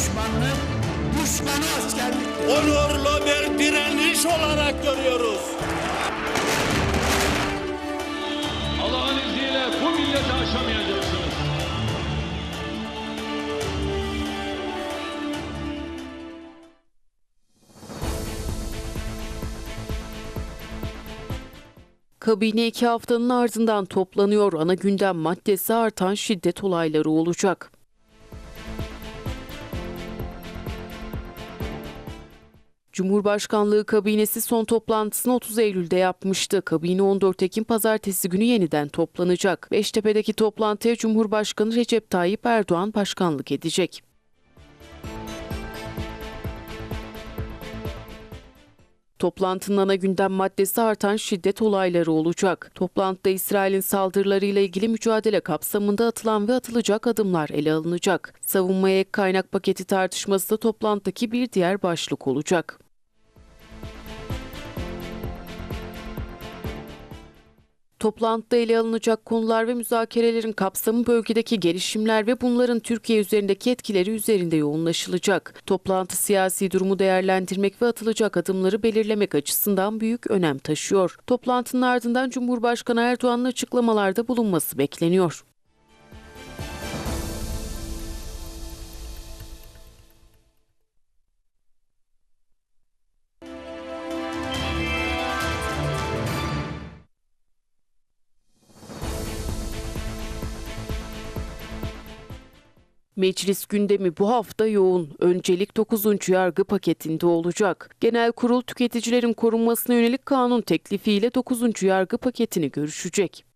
düşmanlık, düşmanı askerlik. onurlu bir direniş olarak görüyoruz. Allah'ın izniyle bu milleti aşamayacaksınız. Kabine iki haftanın ardından toplanıyor. Ana gündem maddesi artan şiddet olayları olacak. Cumhurbaşkanlığı kabinesi son toplantısını 30 Eylül'de yapmıştı. Kabine 14 Ekim pazartesi günü yeniden toplanacak. Beştepe'deki toplantıya Cumhurbaşkanı Recep Tayyip Erdoğan başkanlık edecek. Toplantının ana gündem maddesi artan şiddet olayları olacak. Toplantıda İsrail'in saldırılarıyla ilgili mücadele kapsamında atılan ve atılacak adımlar ele alınacak. Savunmaya ek kaynak paketi tartışması da toplantıdaki bir diğer başlık olacak. Toplantıda ele alınacak konular ve müzakerelerin kapsamı bölgedeki gelişimler ve bunların Türkiye üzerindeki etkileri üzerinde yoğunlaşılacak. Toplantı siyasi durumu değerlendirmek ve atılacak adımları belirlemek açısından büyük önem taşıyor. Toplantının ardından Cumhurbaşkanı Erdoğan'ın açıklamalarda bulunması bekleniyor. Meclis gündemi bu hafta yoğun. Öncelik 9. yargı paketinde olacak. Genel Kurul tüketicilerin korunmasına yönelik kanun teklifiyle 9. yargı paketini görüşecek.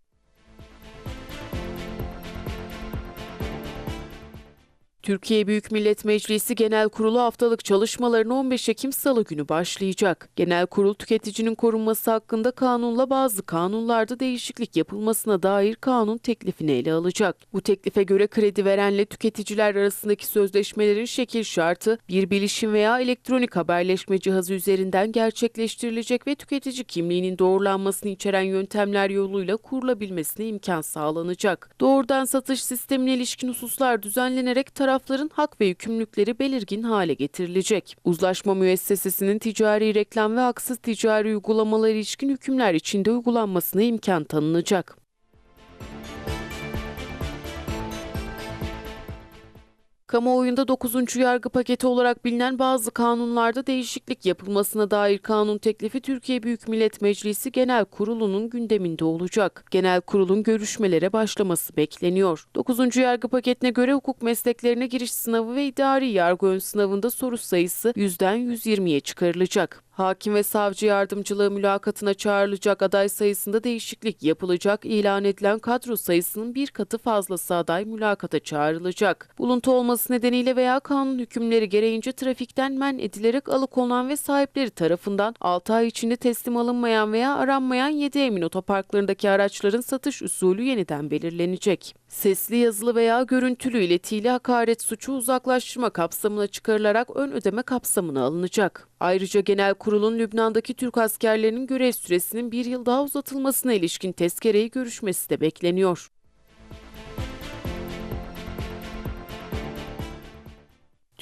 Türkiye Büyük Millet Meclisi Genel Kurulu haftalık çalışmalarına 15 Ekim Salı günü başlayacak. Genel Kurul tüketicinin korunması hakkında kanunla bazı kanunlarda değişiklik yapılmasına dair kanun teklifini ele alacak. Bu teklife göre kredi verenle tüketiciler arasındaki sözleşmelerin şekil şartı bir bilişim veya elektronik haberleşme cihazı üzerinden gerçekleştirilecek ve tüketici kimliğinin doğrulanmasını içeren yöntemler yoluyla kurulabilmesine imkan sağlanacak. Doğrudan satış sistemine ilişkin hususlar düzenlenerek tarafların hak ve yükümlülükleri belirgin hale getirilecek. Uzlaşma müessesesinin ticari reklam ve haksız ticari uygulamalar ilişkin hükümler içinde uygulanmasına imkan tanınacak. Kamuoyunda 9. yargı paketi olarak bilinen bazı kanunlarda değişiklik yapılmasına dair kanun teklifi Türkiye Büyük Millet Meclisi Genel Kurulu'nun gündeminde olacak. Genel Kurul'un görüşmelere başlaması bekleniyor. 9. yargı paketine göre hukuk mesleklerine giriş sınavı ve idari yargı ön sınavında soru sayısı 100'den 120'ye çıkarılacak. Hakim ve savcı yardımcılığı mülakatına çağrılacak aday sayısında değişiklik yapılacak. İlan edilen kadro sayısının bir katı fazlası aday mülakata çağrılacak. Buluntu olması nedeniyle veya kanun hükümleri gereğince trafikten men edilerek alıkonulan ve sahipleri tarafından 6 ay içinde teslim alınmayan veya aranmayan 7 emin otoparklarındaki araçların satış usulü yeniden belirlenecek. Sesli, yazılı veya görüntülü iletiyle hakaret suçu uzaklaştırma kapsamına çıkarılarak ön ödeme kapsamına alınacak. Ayrıca Genel Kurul'un Lübnan'daki Türk askerlerinin görev süresinin bir yıl daha uzatılmasına ilişkin tezkereyi görüşmesi de bekleniyor.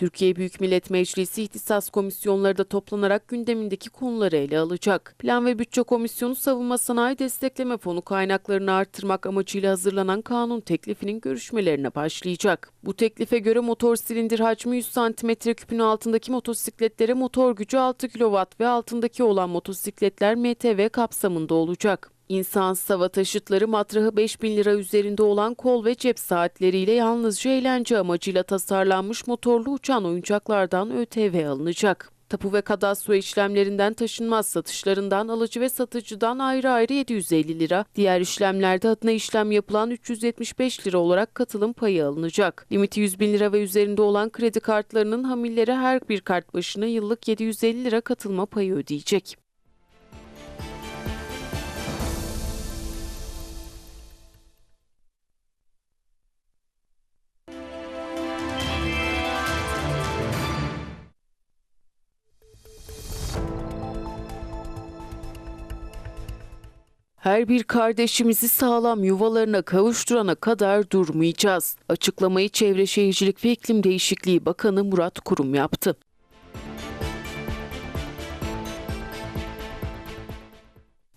Türkiye Büyük Millet Meclisi İhtisas Komisyonları da toplanarak gündemindeki konuları ele alacak. Plan ve Bütçe Komisyonu Savunma Sanayi Destekleme Fonu kaynaklarını artırmak amacıyla hazırlanan kanun teklifinin görüşmelerine başlayacak. Bu teklife göre motor silindir hacmi 100 cm3'ün altındaki motosikletlere motor gücü 6 kW ve altındaki olan motosikletler MTV kapsamında olacak. İnsansız hava taşıtları matrahı 5000 lira üzerinde olan kol ve cep saatleriyle yalnızca eğlence amacıyla tasarlanmış motorlu uçan oyuncaklardan ÖTV alınacak. Tapu ve kadastro işlemlerinden taşınmaz satışlarından alıcı ve satıcıdan ayrı ayrı 750 lira, diğer işlemlerde adına işlem yapılan 375 lira olarak katılım payı alınacak. Limiti 100 bin lira ve üzerinde olan kredi kartlarının hamilleri her bir kart başına yıllık 750 lira katılma payı ödeyecek. Her bir kardeşimizi sağlam yuvalarına kavuşturana kadar durmayacağız. Açıklamayı Çevre Şehircilik ve İklim Değişikliği Bakanı Murat Kurum yaptı.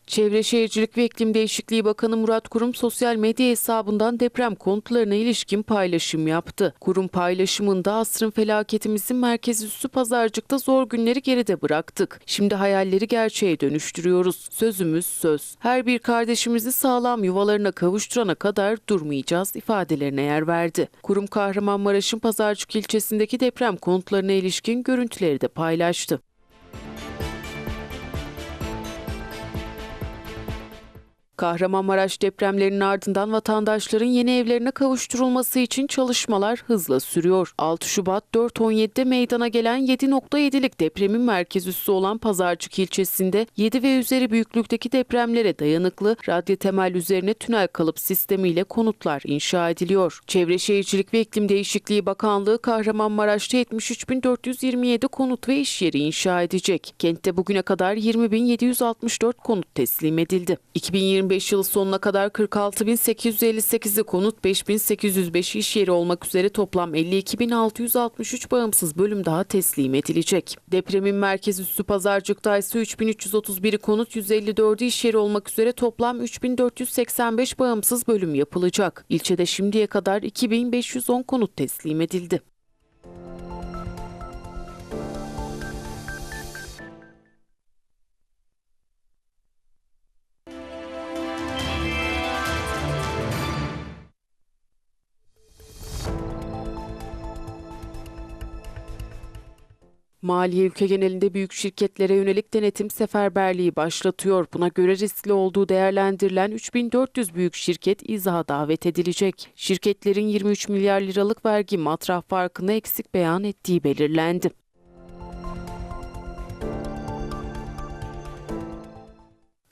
Çevre Şehircilik ve İklim Değişikliği Bakanı Murat Kurum sosyal medya hesabından deprem konutlarına ilişkin paylaşım yaptı. Kurum paylaşımında asrın felaketimizin merkezi üssü pazarcıkta zor günleri geride bıraktık. Şimdi hayalleri gerçeğe dönüştürüyoruz. Sözümüz söz. Her bir kardeşimizi sağlam yuvalarına kavuşturana kadar durmayacağız ifadelerine yer verdi. Kurum Kahramanmaraş'ın Pazarcık ilçesindeki deprem konutlarına ilişkin görüntüleri de paylaştı. Kahramanmaraş depremlerinin ardından vatandaşların yeni evlerine kavuşturulması için çalışmalar hızla sürüyor. 6 Şubat 4.17'de meydana gelen 7.7'lik depremin merkez üssü olan Pazarcık ilçesinde 7 ve üzeri büyüklükteki depremlere dayanıklı radyo temel üzerine tünel kalıp sistemiyle konutlar inşa ediliyor. Çevre Şehircilik ve İklim Değişikliği Bakanlığı Kahramanmaraş'ta 73.427 konut ve iş yeri inşa edecek. Kentte bugüne kadar 20.764 konut teslim edildi. 2020 2025 yılı sonuna kadar 46.858'i konut, 5.805 iş yeri olmak üzere toplam 52.663 bağımsız bölüm daha teslim edilecek. Depremin merkez üssü Pazarcık'ta ise 3.331'i konut, 154'ü iş yeri olmak üzere toplam 3.485 bağımsız bölüm yapılacak. İlçede şimdiye kadar 2.510 konut teslim edildi. Maliye ülke genelinde büyük şirketlere yönelik denetim seferberliği başlatıyor. Buna göre riskli olduğu değerlendirilen 3400 büyük şirket izaha davet edilecek. Şirketlerin 23 milyar liralık vergi matrah farkını eksik beyan ettiği belirlendi.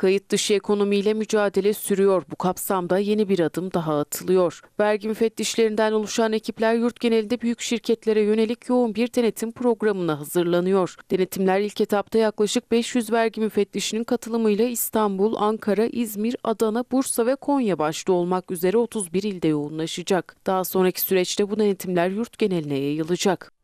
Kayıt dışı ekonomiyle mücadele sürüyor. Bu kapsamda yeni bir adım daha atılıyor. Vergi müfettişlerinden oluşan ekipler yurt genelinde büyük şirketlere yönelik yoğun bir denetim programına hazırlanıyor. Denetimler ilk etapta yaklaşık 500 vergi müfettişinin katılımıyla İstanbul, Ankara, İzmir, Adana, Bursa ve Konya başta olmak üzere 31 ilde yoğunlaşacak. Daha sonraki süreçte bu denetimler yurt geneline yayılacak.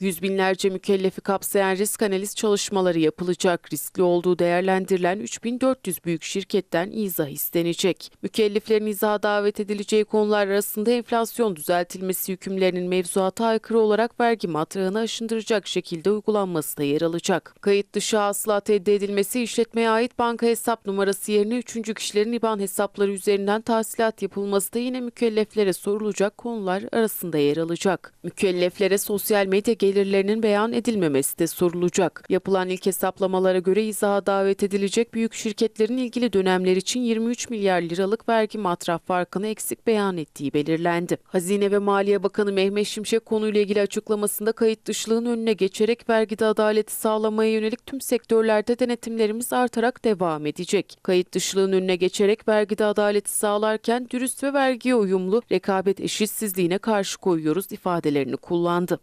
Yüz binlerce mükellefi kapsayan risk analiz çalışmaları yapılacak. Riskli olduğu değerlendirilen 3400 büyük şirketten izah istenecek. Mükelleflerin izaha davet edileceği konular arasında enflasyon düzeltilmesi hükümlerinin mevzuata aykırı olarak vergi matrağını aşındıracak şekilde uygulanması da yer alacak. Kayıt dışı hasılat elde edilmesi, işletmeye ait banka hesap numarası yerine üçüncü kişilerin IBAN hesapları üzerinden tahsilat yapılması da yine mükelleflere sorulacak konular arasında yer alacak. Mükelleflere sosyal medya gelirlerinin beyan edilmemesi de sorulacak. Yapılan ilk hesaplamalara göre izaha davet edilecek büyük şirketlerin ilgili dönemler için 23 milyar liralık vergi matraf farkını eksik beyan ettiği belirlendi. Hazine ve Maliye Bakanı Mehmet Şimşek konuyla ilgili açıklamasında kayıt dışılığın önüne geçerek vergide adaleti sağlamaya yönelik tüm sektörlerde denetimlerimiz artarak devam edecek. Kayıt dışılığın önüne geçerek vergide adaleti sağlarken dürüst ve vergiye uyumlu rekabet eşitsizliğine karşı koyuyoruz ifadelerini kullandı.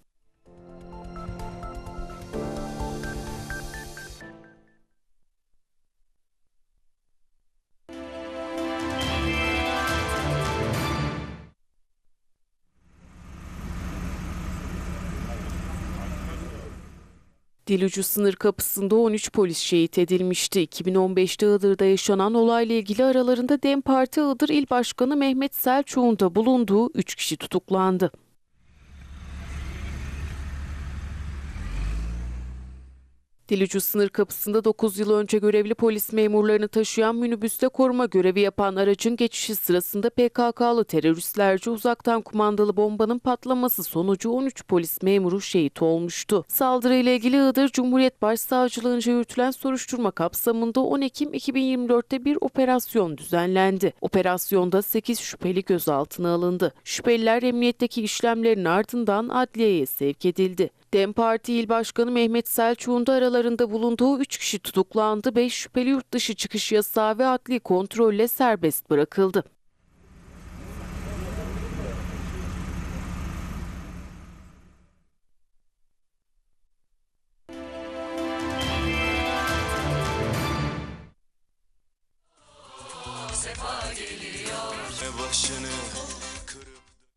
Dilucu sınır kapısında 13 polis şehit edilmişti. 2015'te Iğdır'da yaşanan olayla ilgili aralarında DEM Parti Iğdır İl Başkanı Mehmet Selçuk'un da bulunduğu 3 kişi tutuklandı. Dilucu sınır kapısında 9 yıl önce görevli polis memurlarını taşıyan minibüste koruma görevi yapan aracın geçişi sırasında PKK'lı teröristlerce uzaktan kumandalı bombanın patlaması sonucu 13 polis memuru şehit olmuştu. Saldırıyla ilgili Iğdır Cumhuriyet Başsavcılığınca yürütülen soruşturma kapsamında 10 Ekim 2024'te bir operasyon düzenlendi. Operasyonda 8 şüpheli gözaltına alındı. Şüpheliler emniyetteki işlemlerin ardından adliyeye sevk edildi. DEM Parti İl Başkanı Mehmet Selçuk'un da aralarında bulunduğu 3 kişi tutuklandı. 5 şüpheli yurt dışı çıkış yasağı ve adli kontrolle serbest bırakıldı. Başını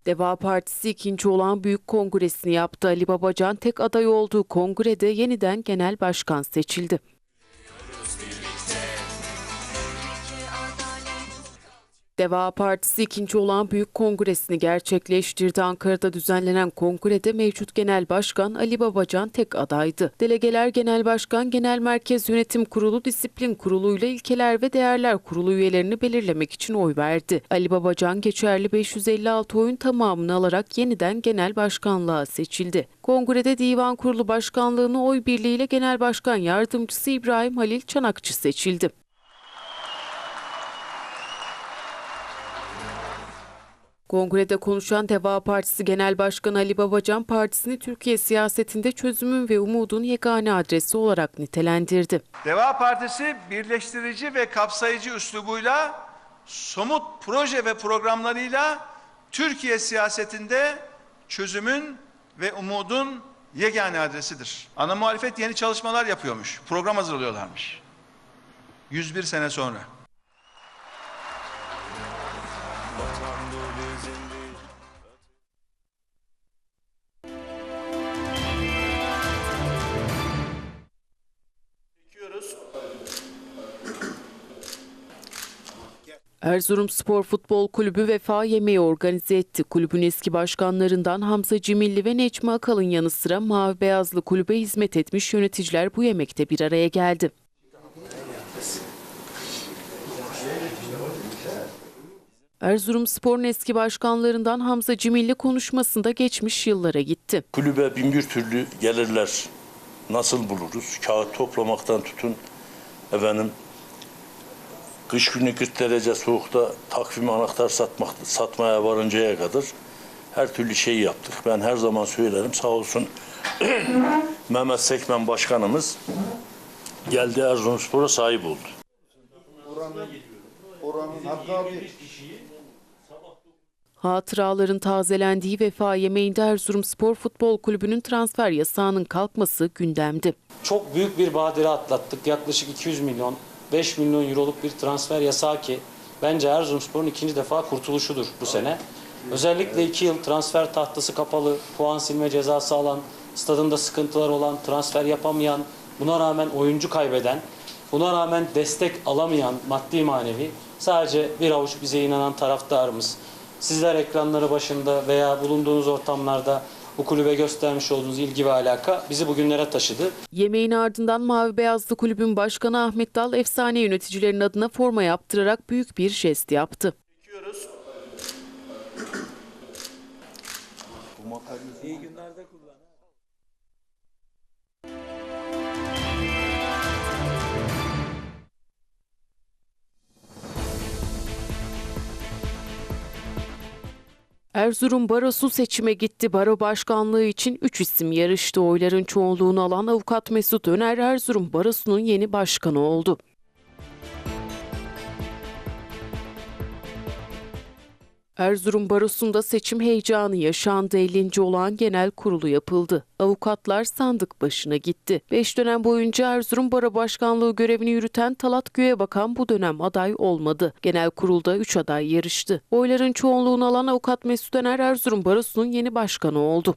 Deva Partisi ikinci olan büyük kongresini yaptı. Ali Babacan tek aday olduğu kongrede yeniden genel başkan seçildi. Deva Partisi ikinci olan büyük kongresini gerçekleştirdi. Ankara'da düzenlenen kongrede mevcut genel başkan Ali Babacan tek adaydı. Delegeler Genel Başkan, Genel Merkez Yönetim Kurulu, Disiplin Kurulu ile İlkeler ve Değerler Kurulu üyelerini belirlemek için oy verdi. Ali Babacan geçerli 556 oyun tamamını alarak yeniden genel başkanlığa seçildi. Kongrede Divan Kurulu Başkanlığını oy birliğiyle Genel Başkan Yardımcısı İbrahim Halil Çanakçı seçildi. Kongrede konuşan Deva Partisi Genel Başkanı Ali Babacan, partisini Türkiye siyasetinde çözümün ve umudun yegane adresi olarak nitelendirdi. Deva Partisi birleştirici ve kapsayıcı üslubuyla somut proje ve programlarıyla Türkiye siyasetinde çözümün ve umudun yegane adresidir. Ana muhalefet yeni çalışmalar yapıyormuş, program hazırlıyorlarmış. 101 sene sonra. Erzurum Spor Futbol Kulübü vefa yemeği organize etti. Kulübün eski başkanlarından Hamza Cimilli ve Necmi Akalın yanı sıra Mavi Beyazlı kulübe hizmet etmiş yöneticiler bu yemekte bir araya geldi. Erzurum Spor'un eski başkanlarından Hamza Cimilli konuşmasında geçmiş yıllara gitti. Kulübe bin bir türlü gelirler nasıl buluruz? Kağıt toplamaktan tutun efendim kış günü 40 derece soğukta takvim anahtar satmak, satmaya varıncaya kadar her türlü şeyi yaptık. Ben her zaman söylerim sağ olsun Mehmet Sekmen Başkanımız geldi Erzurumspor'a sahip oldu. Hatıraların tazelendiği vefa yemeğinde Erzurum Spor Futbol Kulübü'nün transfer yasağının kalkması gündemdi. Çok büyük bir badire atlattık. Yaklaşık 200 milyon, 5 milyon euroluk bir transfer yasağı ki bence Erzurumspor'un ikinci defa kurtuluşudur bu sene. Özellikle 2 yıl transfer tahtası kapalı, puan silme cezası alan, stadında sıkıntılar olan, transfer yapamayan, buna rağmen oyuncu kaybeden, buna rağmen destek alamayan maddi manevi sadece bir avuç bize inanan taraftarımız. Sizler ekranları başında veya bulunduğunuz ortamlarda bu kulübe göstermiş olduğunuz ilgi ve alaka bizi bugünlere taşıdı. Yemeğin ardından Mavi Beyazlı Kulübün Başkanı Ahmet Dal efsane yöneticilerin adına forma yaptırarak büyük bir jest yaptı. Erzurum Barosu seçime gitti. Baro başkanlığı için 3 isim yarıştı. Oyların çoğunluğunu alan avukat Mesut Öner Erzurum Barosu'nun yeni başkanı oldu. Erzurum Barosu'nda seçim heyecanı yaşandı. 50. olan genel kurulu yapıldı. Avukatlar sandık başına gitti. 5 dönem boyunca Erzurum Baro Başkanlığı görevini yürüten Talat Göğebakan bu dönem aday olmadı. Genel kurulda 3 aday yarıştı. Oyların çoğunluğunu alan avukat Mesut Öner Erzurum Barosu'nun yeni başkanı oldu.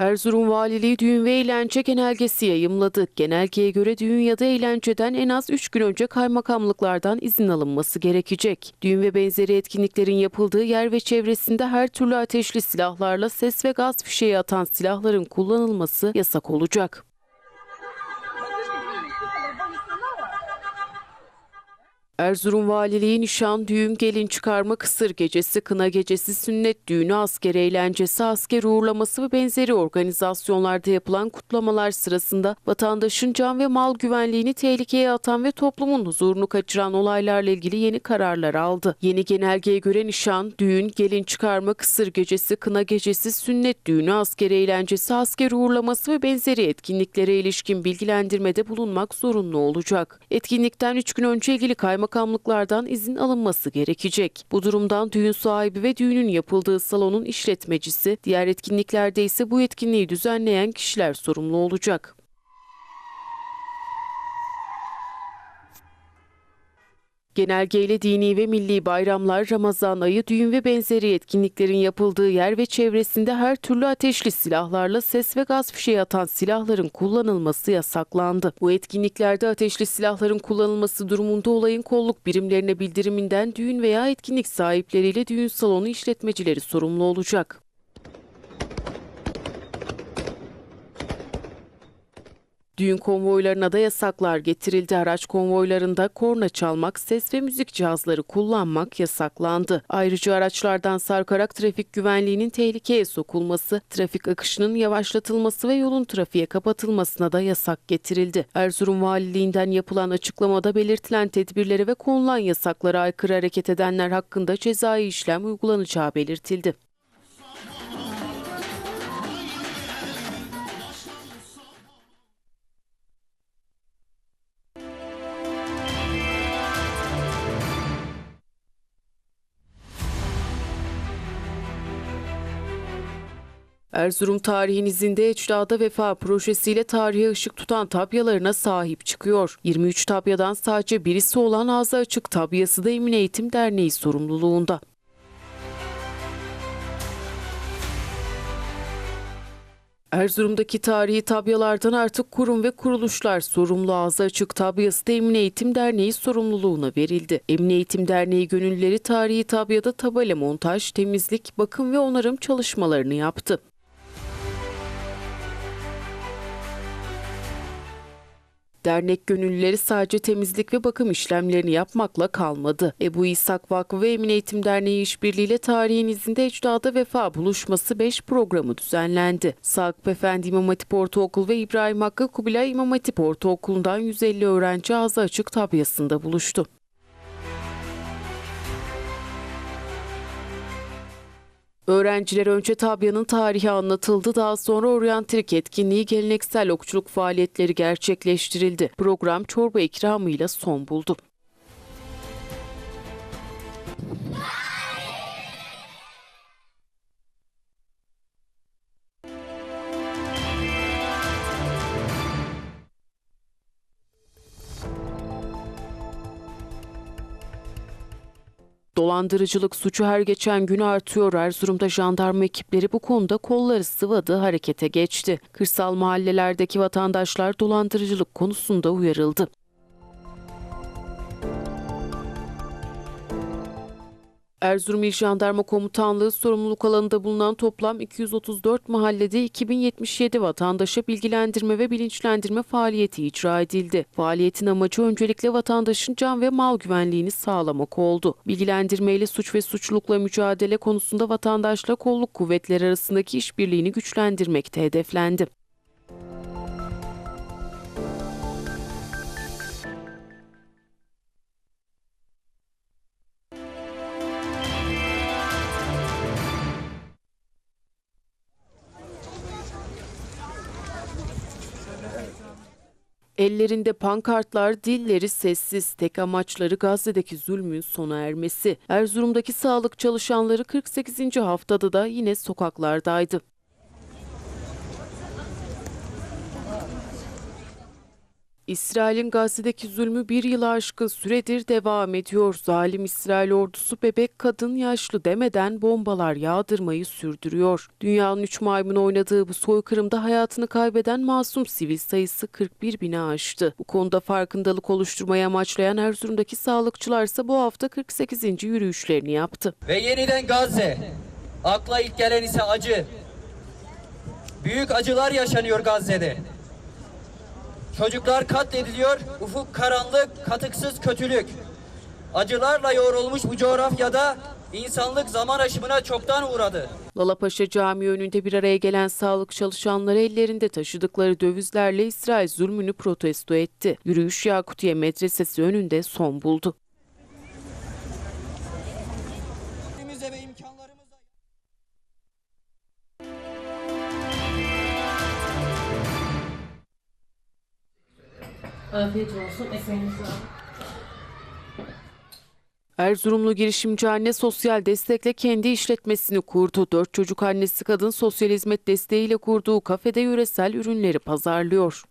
Erzurum Valiliği düğün ve eğlence genelgesi yayımladı. Genelgeye göre düğün ya da eğlenceden en az 3 gün önce kaymakamlıklardan izin alınması gerekecek. Düğün ve benzeri etkinliklerin yapıldığı yer ve çevresinde her türlü ateşli silahlarla ses ve gaz fişeği atan silahların kullanılması yasak olacak. Erzurum Valiliği nişan, düğün, gelin çıkarma, kısır gecesi, kına gecesi, sünnet düğünü, asker eğlencesi, asker uğurlaması ve benzeri organizasyonlarda yapılan kutlamalar sırasında vatandaşın can ve mal güvenliğini tehlikeye atan ve toplumun huzurunu kaçıran olaylarla ilgili yeni kararlar aldı. Yeni genelgeye göre nişan, düğün, gelin çıkarma, kısır gecesi, kına gecesi, sünnet düğünü, asker eğlencesi, asker uğurlaması ve benzeri etkinliklere ilişkin bilgilendirmede bulunmak zorunlu olacak. Etkinlikten 3 gün önce ilgili kaymakamlıklardan izin alınması gerekecek. Bu durumdan düğün sahibi ve düğünün yapıldığı salonun işletmecisi, diğer etkinliklerde ise bu etkinliği düzenleyen kişiler sorumlu olacak. Genelgeyle dini ve milli bayramlar, Ramazan ayı, düğün ve benzeri etkinliklerin yapıldığı yer ve çevresinde her türlü ateşli silahlarla ses ve gaz fişeği atan silahların kullanılması yasaklandı. Bu etkinliklerde ateşli silahların kullanılması durumunda olayın kolluk birimlerine bildiriminden düğün veya etkinlik sahipleriyle düğün salonu işletmecileri sorumlu olacak. Düğün konvoylarına da yasaklar getirildi. Araç konvoylarında korna çalmak, ses ve müzik cihazları kullanmak yasaklandı. Ayrıca araçlardan sarkarak trafik güvenliğinin tehlikeye sokulması, trafik akışının yavaşlatılması ve yolun trafiğe kapatılmasına da yasak getirildi. Erzurum Valiliğinden yapılan açıklamada belirtilen tedbirlere ve konulan yasaklara aykırı hareket edenler hakkında cezai işlem uygulanacağı belirtildi. Erzurum Tarihin izinde Ecdada Vefa projesiyle tarihe ışık tutan tabyalarına sahip çıkıyor. 23 tabyadan sadece birisi olan ağzı açık tabyası da Emin Eğitim Derneği sorumluluğunda. Erzurum'daki tarihi tabyalardan artık kurum ve kuruluşlar sorumlu ağzı açık tabyası da Emin Eğitim Derneği sorumluluğuna verildi. Emin Eğitim Derneği gönüllüleri tarihi tabyada tabela montaj, temizlik, bakım ve onarım çalışmalarını yaptı. Dernek gönüllüleri sadece temizlik ve bakım işlemlerini yapmakla kalmadı. Ebu İshak Vakfı ve Emin Eğitim Derneği işbirliğiyle tarihin izinde ecdada vefa buluşması 5 programı düzenlendi. Sakıp Efendi İmam Hatip Ortaokulu ve İbrahim Hakkı Kubilay İmam Hatip Ortaokulu'ndan 150 öğrenci ağzı açık tabyasında buluştu. Öğrenciler önce tabyanın tarihi anlatıldı, daha sonra oryantilik etkinliği, geleneksel okçuluk faaliyetleri gerçekleştirildi. Program çorba ikramıyla son buldu. Dolandırıcılık suçu her geçen gün artıyor. Erzurum'da jandarma ekipleri bu konuda kolları sıvadı, harekete geçti. Kırsal mahallelerdeki vatandaşlar dolandırıcılık konusunda uyarıldı. Erzurum İl Jandarma Komutanlığı sorumluluk alanında bulunan toplam 234 mahallede 2077 vatandaşa bilgilendirme ve bilinçlendirme faaliyeti icra edildi. Faaliyetin amacı öncelikle vatandaşın can ve mal güvenliğini sağlamak oldu. Bilgilendirmeyle suç ve suçlulukla mücadele konusunda vatandaşla kolluk kuvvetleri arasındaki işbirliğini güçlendirmekte hedeflendi. Ellerinde pankartlar, dilleri sessiz, tek amaçları Gazze'deki zulmün sona ermesi. Erzurum'daki sağlık çalışanları 48. haftada da yine sokaklardaydı. İsrail'in Gazze'deki zulmü bir yılı aşkın süredir devam ediyor. Zalim İsrail ordusu bebek, kadın, yaşlı demeden bombalar yağdırmayı sürdürüyor. Dünyanın üç maymun oynadığı bu soykırımda hayatını kaybeden masum sivil sayısı 41 bini aştı. Bu konuda farkındalık oluşturmayı amaçlayan Erzurum'daki sağlıkçılar ise bu hafta 48. yürüyüşlerini yaptı. Ve yeniden Gazze. Akla ilk gelen ise acı. Büyük acılar yaşanıyor Gazze'de. Çocuklar katlediliyor, ufuk karanlık, katıksız kötülük. acılarla yoğrulmuş bu coğrafyada insanlık zaman aşımına çoktan uğradı. Lalapaşa Camii önünde bir araya gelen sağlık çalışanları ellerinde taşıdıkları dövizlerle İsrail zulmünü protesto etti. Yürüyüş Yakutiye Medresesi önünde son buldu. Afiyet olsun. Efendim Erzurumlu girişimci anne sosyal destekle kendi işletmesini kurdu. Dört çocuk annesi kadın sosyal hizmet desteğiyle kurduğu kafede yöresel ürünleri pazarlıyor.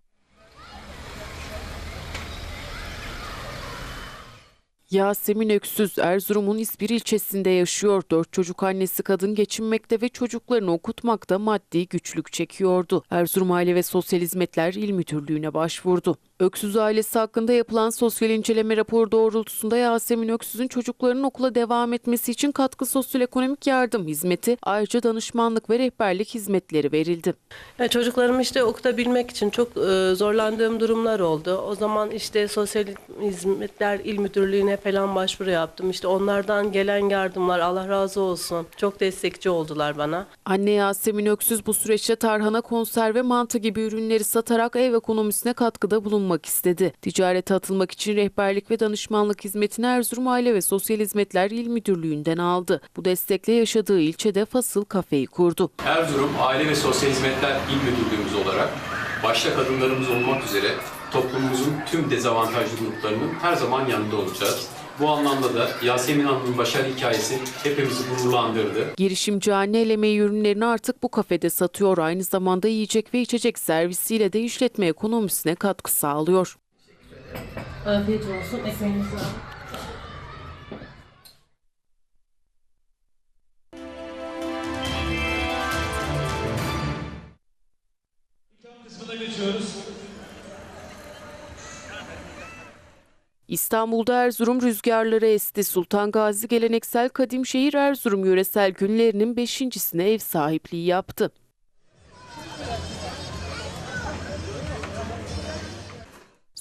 Yasemin Öksüz Erzurum'un İspir ilçesinde yaşıyor. Dört çocuk annesi kadın geçinmekte ve çocuklarını okutmakta maddi güçlük çekiyordu. Erzurum Aile ve Sosyal Hizmetler İl Müdürlüğü'ne başvurdu. Öksüz ailesi hakkında yapılan sosyal inceleme raporu doğrultusunda Yasemin Öksüz'ün çocuklarının okula devam etmesi için katkı sosyal ekonomik yardım hizmeti, ayrıca danışmanlık ve rehberlik hizmetleri verildi. Ya çocuklarımı işte okutabilmek için çok e, zorlandığım durumlar oldu. O zaman işte Sosyal Hizmetler İl Müdürlüğü'ne falan başvuru yaptım. İşte onlardan gelen yardımlar Allah razı olsun. Çok destekçi oldular bana. Anne Yasemin Öksüz bu süreçte tarhana, konserve, mantı gibi ürünleri satarak ev ekonomisine katkıda bulunmak istedi. Ticarete atılmak için rehberlik ve danışmanlık hizmetini Erzurum Aile ve Sosyal Hizmetler İl Müdürlüğü'nden aldı. Bu destekle yaşadığı ilçede Fasıl Kafe'yi kurdu. Erzurum Aile ve Sosyal Hizmetler İl Müdürlüğümüz olarak başta kadınlarımız olmak üzere toplumumuzun tüm dezavantajlı gruplarının her zaman yanında olacağız. Bu anlamda da Yasemin Hanım'ın başarı hikayesi hepimizi gururlandırdı. Girişimci anne el emeği ürünlerini artık bu kafede satıyor. Aynı zamanda yiyecek ve içecek servisiyle de işletme ekonomisine katkı sağlıyor. Afiyet olsun. Efendim İstanbul'da Erzurum rüzgarları esti. Sultan Gazi Geleneksel Kadim Şehir Erzurum yöresel günlerinin beşincisine ev sahipliği yaptı.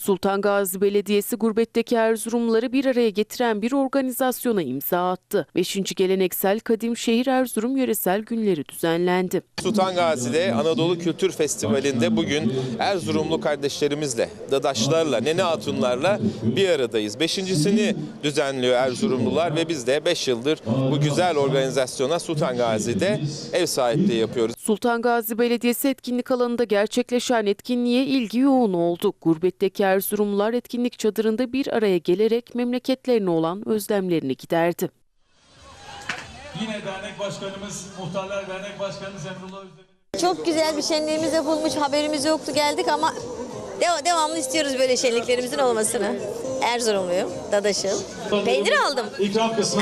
Sultan Gazi Belediyesi gurbetteki Erzurumları bir araya getiren bir organizasyona imza attı. 5. Geleneksel Kadim Şehir Erzurum Yöresel Günleri düzenlendi. Sultan Gazi'de Anadolu Kültür Festivali'nde bugün Erzurumlu kardeşlerimizle, dadaşlarla, nene hatunlarla bir aradayız. Beşincisini düzenliyor Erzurumlular ve biz de 5 yıldır bu güzel organizasyona Sultan Gazi'de ev sahipliği yapıyoruz. Sultan Gazi Belediyesi etkinlik alanında gerçekleşen etkinliğe ilgi yoğun oldu. Gurbetteki Erzurumlular etkinlik çadırında bir araya gelerek memleketlerine olan özlemlerini giderdi. Yine dernek başkanımız, Muhtarlar Dernek Başkanımız Emrullah Özdemir. Çok güzel bir şenliğimiz yapılmış. Haberimiz yoktu geldik ama dev- devamlı istiyoruz böyle şenliklerimizin olmasını. Erzurumluyum, dadaşım. Peynir aldım.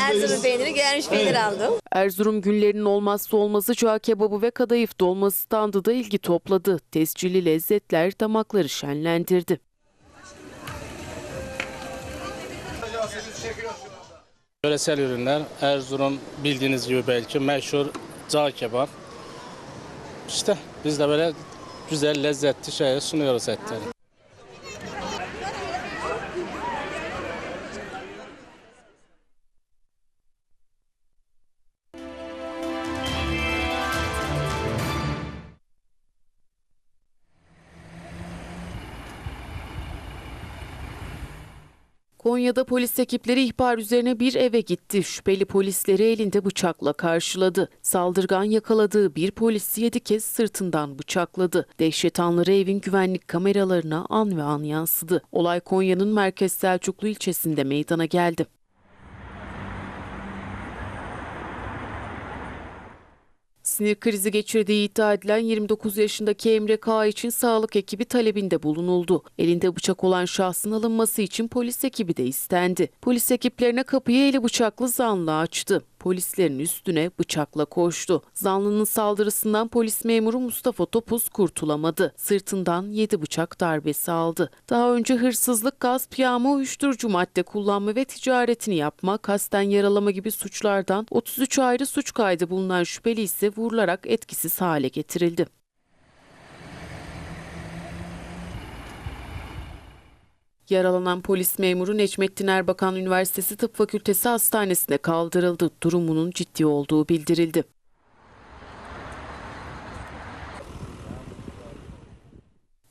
Erzurum peyniri, gelmiş peynir aldım. Erzurum günlerinin olmazsa olmazı cağ kebabı ve kadayıf dolması standı da ilgi topladı. Tescilli lezzetler damakları şenlendirdi. Yöresel ürünler, Erzurum bildiğiniz gibi belki meşhur cağ kebap. İşte biz de böyle güzel lezzetli şeyler sunuyoruz etleri. Konya'da polis ekipleri ihbar üzerine bir eve gitti. Şüpheli polisleri elinde bıçakla karşıladı. Saldırgan yakaladığı bir polisi yedi kez sırtından bıçakladı. Dehşet anları evin güvenlik kameralarına an ve an yansıdı. Olay Konya'nın Merkez Selçuklu ilçesinde meydana geldi. Sinir krizi geçirdiği iddia edilen 29 yaşındaki Emre K. için sağlık ekibi talebinde bulunuldu. Elinde bıçak olan şahsın alınması için polis ekibi de istendi. Polis ekiplerine kapıyı eli bıçaklı zanlı açtı. Polislerin üstüne bıçakla koştu. Zanlının saldırısından polis memuru Mustafa Topuz kurtulamadı. Sırtından 7 bıçak darbesi aldı. Daha önce hırsızlık, gasp, yağma, uyuşturucu madde kullanma ve ticaretini yapma, kasten yaralama gibi suçlardan 33 ayrı suç kaydı bulunan şüpheli ise vurularak etkisiz hale getirildi. Yaralanan polis memuru Necmettin Erbakan Üniversitesi Tıp Fakültesi Hastanesi'ne kaldırıldı. Durumunun ciddi olduğu bildirildi.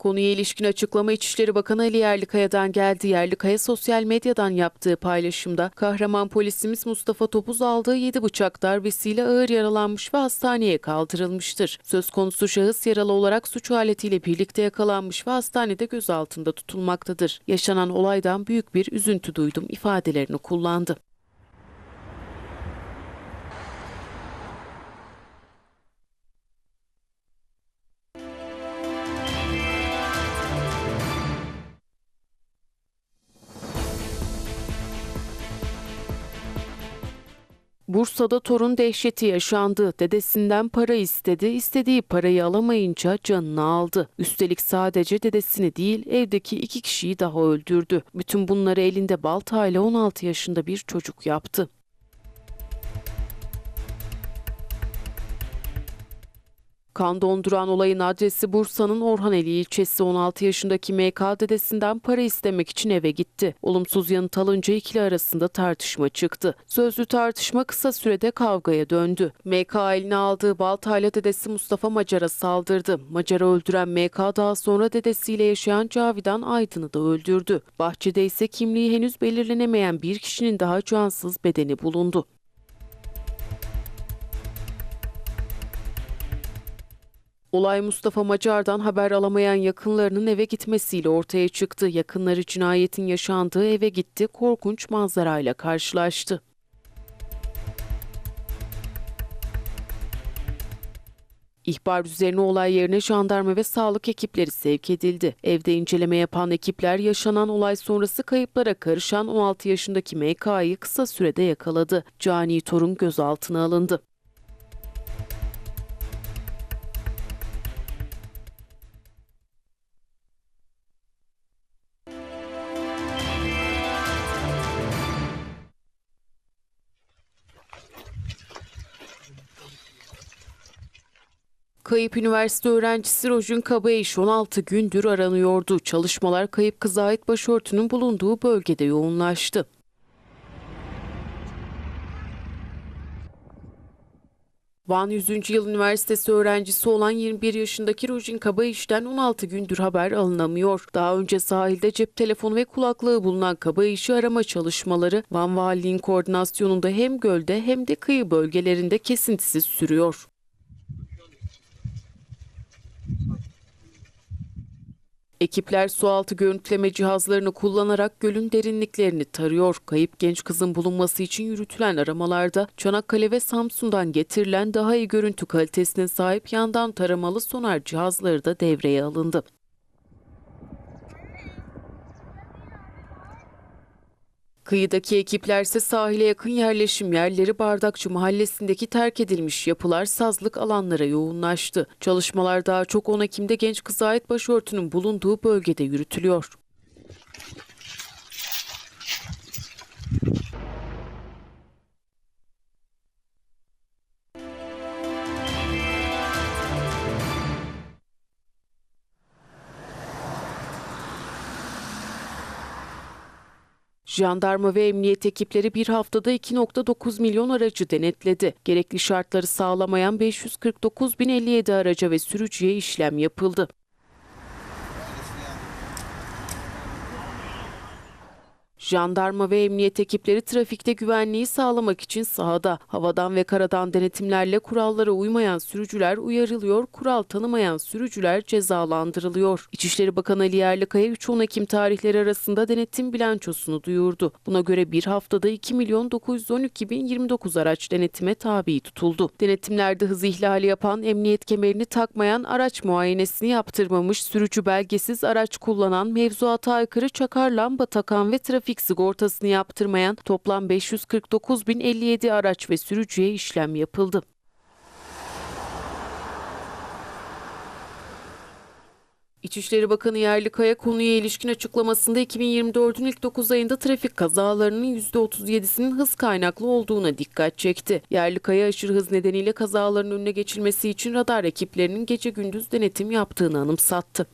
Konuya ilişkin açıklama İçişleri Bakanı Ali Yerlikaya'dan geldi. Yerlikaya sosyal medyadan yaptığı paylaşımda kahraman polisimiz Mustafa Topuz aldığı 7 bıçak darbesiyle ağır yaralanmış ve hastaneye kaldırılmıştır. Söz konusu şahıs yaralı olarak suç aletiyle birlikte yakalanmış ve hastanede gözaltında tutulmaktadır. Yaşanan olaydan büyük bir üzüntü duydum ifadelerini kullandı. Bursa'da torun dehşeti yaşandı. Dedesinden para istedi. İstediği parayı alamayınca canını aldı. Üstelik sadece dedesini değil evdeki iki kişiyi daha öldürdü. Bütün bunları elinde baltayla 16 yaşında bir çocuk yaptı. Kan donduran olayın adresi Bursa'nın Orhaneli ilçesi 16 yaşındaki MK dedesinden para istemek için eve gitti. Olumsuz yanıt alınca ikili arasında tartışma çıktı. Sözlü tartışma kısa sürede kavgaya döndü. MK eline aldığı baltayla dedesi Mustafa Macar'a saldırdı. Macar'ı öldüren MK daha sonra dedesiyle yaşayan Cavidan Aydın'ı da öldürdü. Bahçede ise kimliği henüz belirlenemeyen bir kişinin daha cansız bedeni bulundu. Olay Mustafa Macar'dan haber alamayan yakınlarının eve gitmesiyle ortaya çıktı. Yakınları cinayetin yaşandığı eve gitti, korkunç manzarayla karşılaştı. İhbar üzerine olay yerine jandarma ve sağlık ekipleri sevk edildi. Evde inceleme yapan ekipler yaşanan olay sonrası kayıplara karışan 16 yaşındaki MK'yı kısa sürede yakaladı. Cani torun gözaltına alındı. Kayıp üniversite öğrencisi Rojin Kabayiş 16 gündür aranıyordu. Çalışmalar kayıp kıza ait başörtünün bulunduğu bölgede yoğunlaştı. Van 100. Yıl Üniversitesi öğrencisi olan 21 yaşındaki Rojin Kabayiş'ten 16 gündür haber alınamıyor. Daha önce sahilde cep telefonu ve kulaklığı bulunan Kabayiş'i arama çalışmaları Van Valiliğin koordinasyonunda hem gölde hem de kıyı bölgelerinde kesintisiz sürüyor. Ekipler sualtı görüntüleme cihazlarını kullanarak gölün derinliklerini tarıyor. Kayıp genç kızın bulunması için yürütülen aramalarda Çanakkale ve Samsun'dan getirilen daha iyi görüntü kalitesine sahip yandan taramalı sonar cihazları da devreye alındı. Kıyıdaki ekipler ise sahile yakın yerleşim yerleri Bardakçı mahallesindeki terk edilmiş yapılar sazlık alanlara yoğunlaştı. Çalışmalar daha çok 10 Ekim'de genç kıza ait başörtünün bulunduğu bölgede yürütülüyor. Jandarma ve emniyet ekipleri bir haftada 2.9 milyon aracı denetledi. Gerekli şartları sağlamayan 549.057 araca ve sürücüye işlem yapıldı. Jandarma ve emniyet ekipleri trafikte güvenliği sağlamak için sahada, havadan ve karadan denetimlerle kurallara uymayan sürücüler uyarılıyor, kural tanımayan sürücüler cezalandırılıyor. İçişleri Bakanı Ali Yerlikaya 3-10 Ekim tarihleri arasında denetim bilançosunu duyurdu. Buna göre bir haftada 2 milyon 912 bin 29 araç denetime tabi tutuldu. Denetimlerde hız ihlali yapan, emniyet kemerini takmayan, araç muayenesini yaptırmamış, sürücü belgesiz araç kullanan, mevzuata aykırı çakar lamba takan ve trafik sigortasını yaptırmayan toplam 549.057 araç ve sürücüye işlem yapıldı. İçişleri Bakanı Yerlikaya konuya ilişkin açıklamasında 2024'ün ilk 9 ayında trafik kazalarının %37'sinin hız kaynaklı olduğuna dikkat çekti. Yerlikaya aşırı hız nedeniyle kazaların önüne geçilmesi için radar ekiplerinin gece gündüz denetim yaptığını anımsattı.